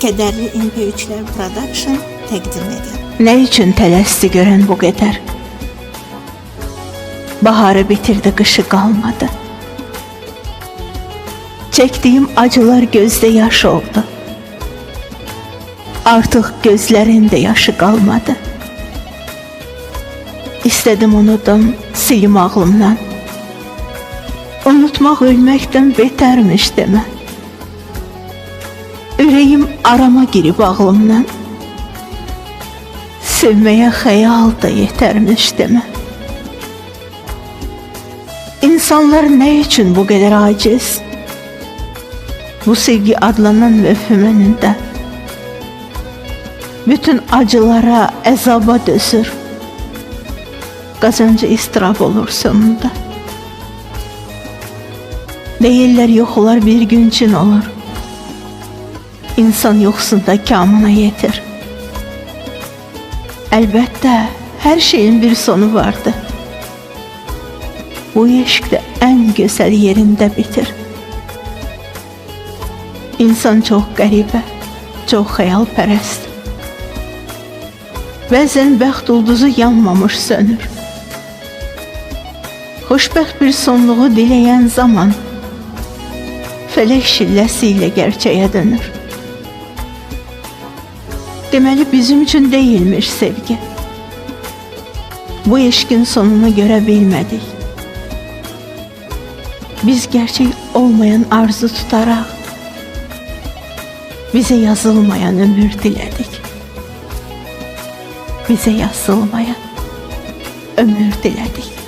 Kədərli MP3-lər Production təqdim edir. Ne için tələsdi görən bu qədər? Baharı bitirdi, qışı qalmadı. Çəkdiyim acılar gözdə yaş oldu. Artıq gözlərində yaşı qalmadı. İstədim unudum, silim ağlımdan. Unutmaq ölməkdən betərmiş demə. Ürəyim arama girib ağlımdan. Sevməyə xəyal da yetərmiş demə. İnsanlar nə üçün bu qədər aciz? Bu sevgi adlanan mövhüm önündə. Bütün acılara, əzaba dözür. Qazancı istirab olur sonunda. Deyirlər yox olar bir gün üçün olur. İnsan yoxsunda kamına yetir. Əlbəttə, hər şeyin bir sonu vardı. Bu eşq də ən gözəl yerində bitir. İnsan çox qəribə, çox xəyalpərəst. Bəzən bəxt ulduzu yanmamış sönür. Xoşbəxt bir sonluğu diləyən zaman fələk şilləsi ilə gerçəyə dönür. Deməli bizim üçün deyilmiş sevgi. Bu eşkin sonunu görə bilmədik. Biz gerçek olmayan arzu tutarak bize yazılmayan ömür diledik. Bize yazılmayan ömür diledik.